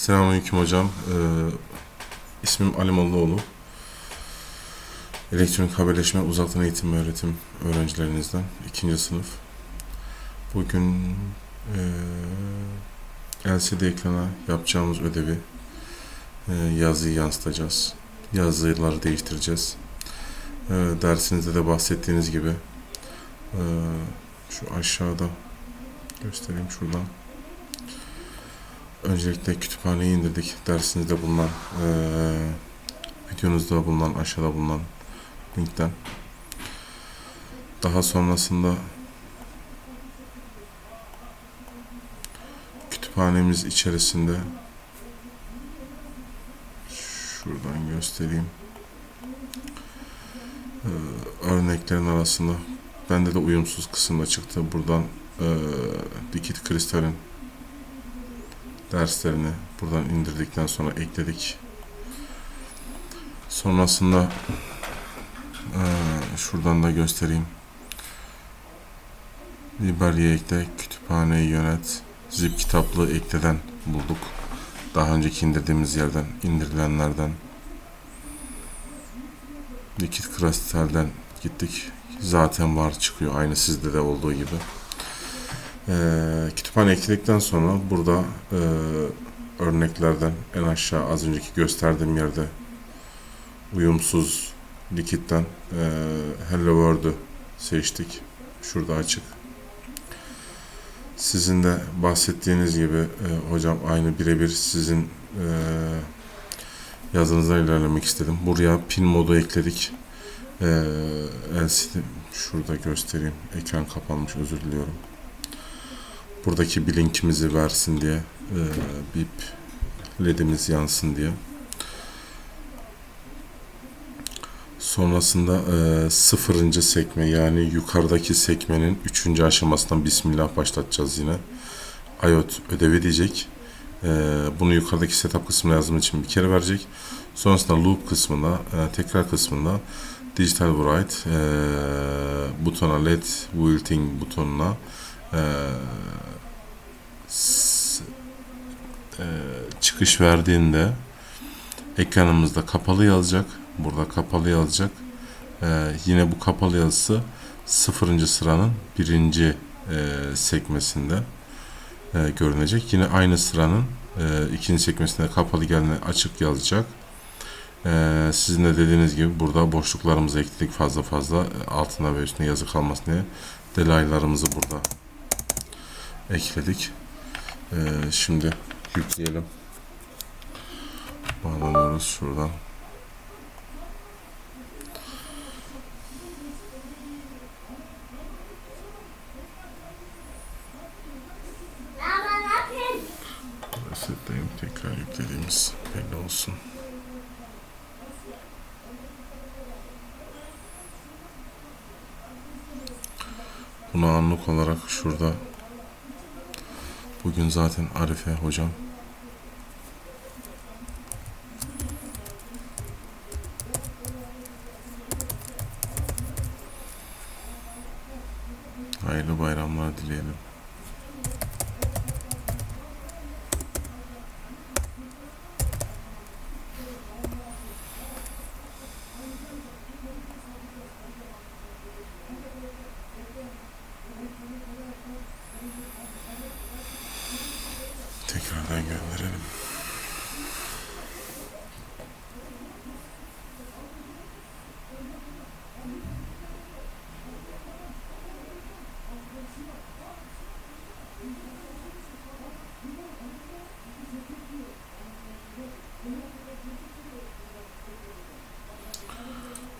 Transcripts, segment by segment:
Selamünaleyküm hocam. Ee, ismim Ali Mollaoğlu. Elektronik haberleşme uzaktan eğitim ve öğretim öğrencilerinizden ikinci sınıf. Bugün e, LCD ekrana yapacağımız ödevi e, yazıyı yansıtacağız. Yazıları değiştireceğiz. E, dersinizde de bahsettiğiniz gibi e, şu aşağıda göstereyim şuradan. Öncelikle kütüphaneyi indirdik. Dersinizde bulunan, eee videonuzda bulunan, aşağıda bulunan linkten. Daha sonrasında kütüphanemiz içerisinde şuradan göstereyim. Eee, örneklerin arasında bende de uyumsuz kısımda çıktı. Buradan eee dikit kristalin derslerini buradan indirdikten sonra ekledik. Sonrasında eee, şuradan da göstereyim. Liberi'ye ekle, kütüphaneyi yönet, zip kitaplığı ekleden bulduk. Daha önceki indirdiğimiz yerden, indirilenlerden. Likit kristalden gittik. Zaten var çıkıyor aynı sizde de olduğu gibi. Ee, kütüphane ekledikten sonra burada e, örneklerden en aşağı az önceki gösterdiğim yerde uyumsuz likitten e, Hello World'ü seçtik. Şurada açık. Sizin de bahsettiğiniz gibi e, hocam aynı birebir sizin e, yazınızdan ilerlemek istedim. Buraya pin modu ekledik. E, LCD şurada göstereyim. Ekran kapanmış özür diliyorum buradaki bir linkimizi versin diye e, bip ledimiz yansın diye. Sonrasında e, sıfırıncı sekme yani yukarıdaki sekmenin üçüncü aşamasından Bismillah başlatacağız yine. IOT ödevi diyecek. E, bunu yukarıdaki setup kısmına yazdım için bir kere verecek. Sonrasında loop kısmında, e, tekrar kısmında digital write e, butona led wilting butonuna e, s- e, çıkış verdiğinde ekranımızda kapalı yazacak. Burada kapalı yazacak. E, yine bu kapalı yazısı sıfırıncı sıranın birinci e, sekmesinde e, görünecek. Yine aynı sıranın e, ikinci sekmesinde kapalı gelene açık yazacak. E, sizin de dediğiniz gibi burada boşluklarımızı ekledik fazla fazla altına ve üstüne yazı kalmasın diye delaylarımızı burada ekledik. Ee, şimdi yükleyelim. Bağlanıyoruz şuradan. Resetleyeyim tekrar yüklediğimiz belli. Bunu anlık olarak şurada Bugün zaten Arife hocam. Hayırlı bayramlar dileyelim. Tekrardan gönderelim.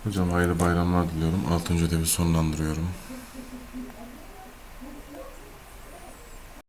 Hocam hayırlı bayramlar diliyorum. Altıncı ödevi sonlandırıyorum.